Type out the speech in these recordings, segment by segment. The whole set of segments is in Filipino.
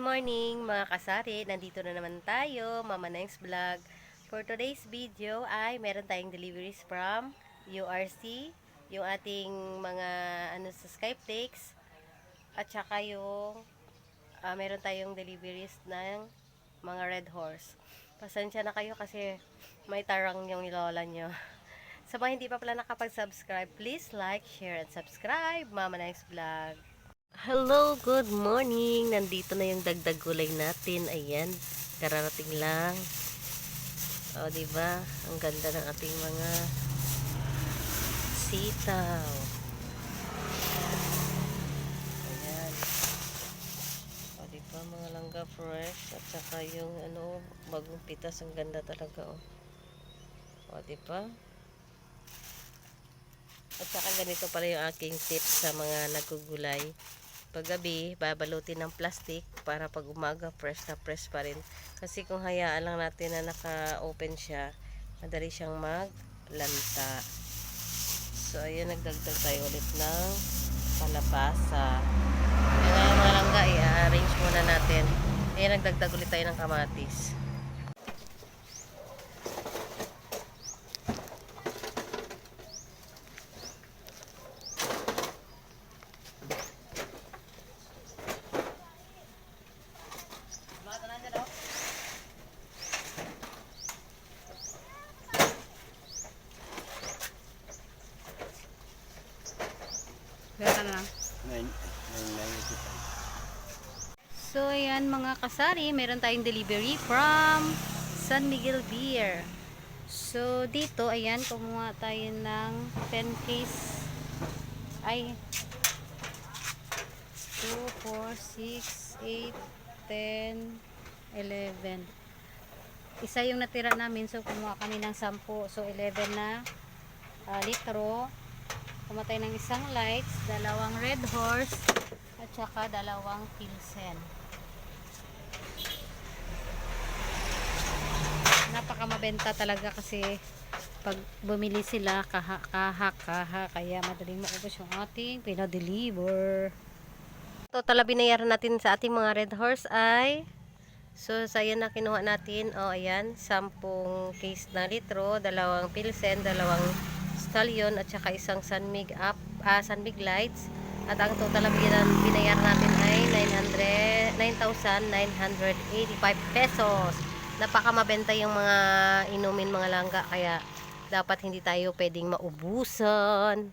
Morning mga kasari, nandito na naman tayo, Mama Neng's Vlog. For today's video ay meron tayong deliveries from URC, yung ating mga ano sa Skyplex, at saka yung ah, meron tayong deliveries ng mga Red Horse. Pasensya na kayo kasi may tarang yung lola nyo. Sa mga hindi pa pala nakapag-subscribe, please like, share, and subscribe. Mama Neng's Vlog. Hello, good morning. Nandito na yung dagdag gulay natin. Ayan, kararating lang. O, di ba? Ang ganda ng ating mga sitaw. Ayan. O, di ba? Mga langga fresh. At saka yung ano, bagong pitas. Ang ganda talaga, o. O, di ba? At saka ganito pala yung aking tips sa mga nagugulay. Paggabi, babalutin ng plastic para pag umaga fresh na fresh pa rin. Kasi kung hayaan lang natin na naka-open siya, madali siyang maglanta. So, ayun, nagdagdag tayo ulit ng kalabasa. Ayan nga mga langga, i-arrange muna natin. Ayan, nagdagdag ulit tayo ng kamatis. Kaya ka na lang. Nine, nine, ninety five. So, ayan mga kasari, meron tayong delivery from San Miguel Beer. So, dito, ayan, kumuha tayo ng 10 case. Ay, 2, 4, 6, 8, 10, 11. Isa yung natira namin, so kumuha kami ng 10. So, 11 na ah, litro. Kumuha tayo ng isang lights, dalawang red horse, at saka dalawang pilsen. Napaka mabenta talaga kasi pag bumili sila kaha kaha kaha kaya madaling maubos yung ating pinadeliver. Total na binayaran natin sa ating mga red horse ay So, sa yan na kinuha natin. O, ayan. 10 case na litro, dalawang pilsen, dalawang stallion, at saka isang sunmig up, ah, sunmig lights. At ang total na binayaran natin ay 900 9,985 pesos. Napaka mabenta yung mga inumin mga langga, kaya dapat hindi tayo pwedeng maubusan.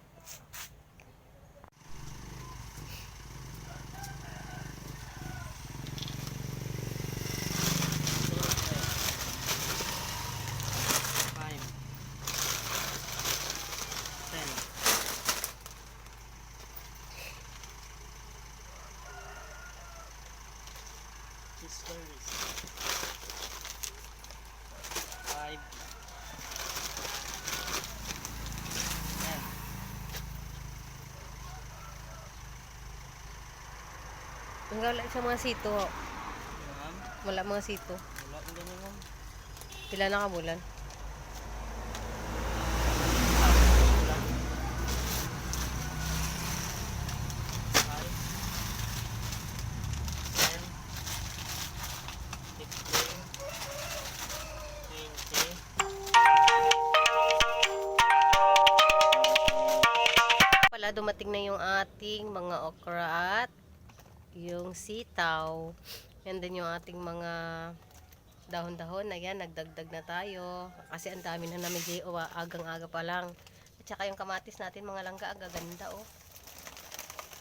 Five. Ang wala sa mga sito. Ma'am, Wala mga sito. wala ko ganyan ma'am. Pila na ka bulan? Dumating na yung ating mga okra at yung sitaw. And then yung ating mga dahon-dahon. Ayan, nagdagdag na tayo. Kasi ang dami na namin di- o, agang-aga pa lang. At saka yung kamatis natin mga langga, ang gaganda oh.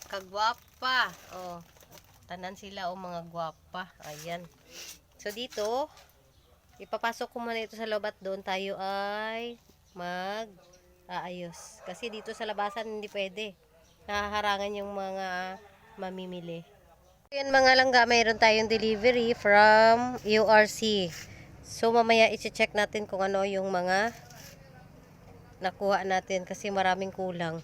Kagwapa. Oh. Tanan sila oh, mga gwapa. Ayan. So dito, ipapasok ko muna ito sa loob at doon tayo ay mag aayos. Kasi dito sa labasan hindi pwede. Nahaharangan yung mga mamimili. Yan mga langga, mayroon tayong delivery from URC. So mamaya i-check natin kung ano yung mga nakuha natin kasi maraming kulang.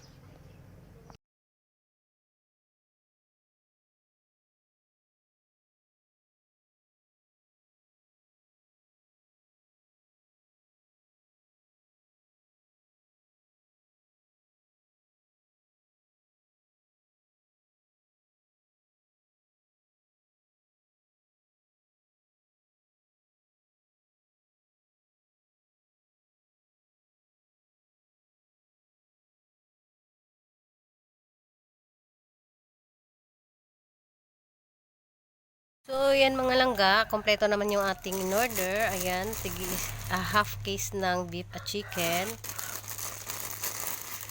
So, yan mga langga. Kompleto naman yung ating in order. Ayan, tigi, ah, half case ng beef at chicken.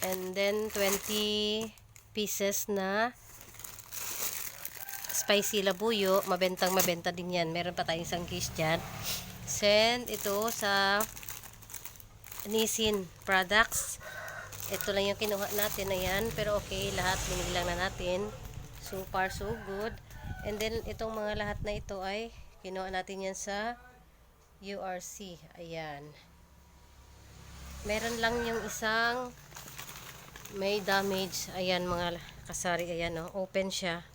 And then, 20 pieces na spicy labuyo. Mabentang mabenta din yan. Meron pa tayong isang case dyan. Send ito sa Nissin Products. Ito lang yung kinuha natin. Ayan. Pero okay, lahat binili lang na natin. So far, so good. And then, itong mga lahat na ito ay kinuha natin yan sa URC. Ayan. Meron lang yung isang may damage. Ayan mga kasari. Ayan, oh, open siya.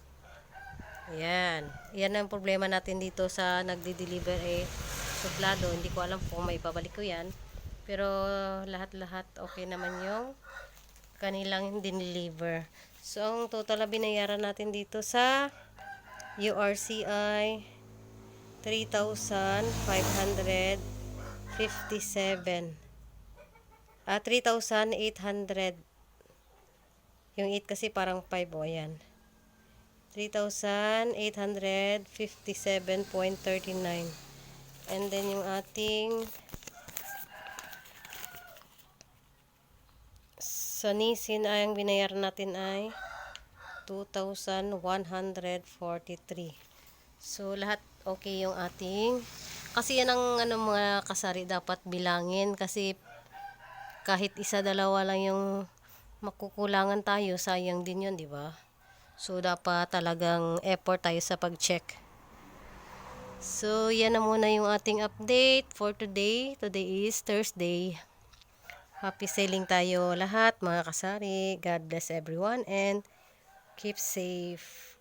Ayan. Yan ang problema natin dito sa nagdi-deliver eh suplado. Hindi ko alam kung may babalik ko yan. Pero lahat-lahat okay naman yung kanilang dineliver. So, ang total na binayaran natin dito sa URCI 3,557 ah 3,800 yung 8 kasi parang 5 o ayan. 3,857.39 and then yung ating sa Nissin ay ang binayaran natin ay 2,143 so lahat okay yung ating kasi yan ang ano, mga kasari dapat bilangin kasi kahit isa dalawa lang yung makukulangan tayo sayang din yun di ba? So dapat talagang effort tayo sa pag-check. So yan na muna yung ating update for today. Today is Thursday. Happy sailing tayo lahat mga kasari. God bless everyone and keep safe.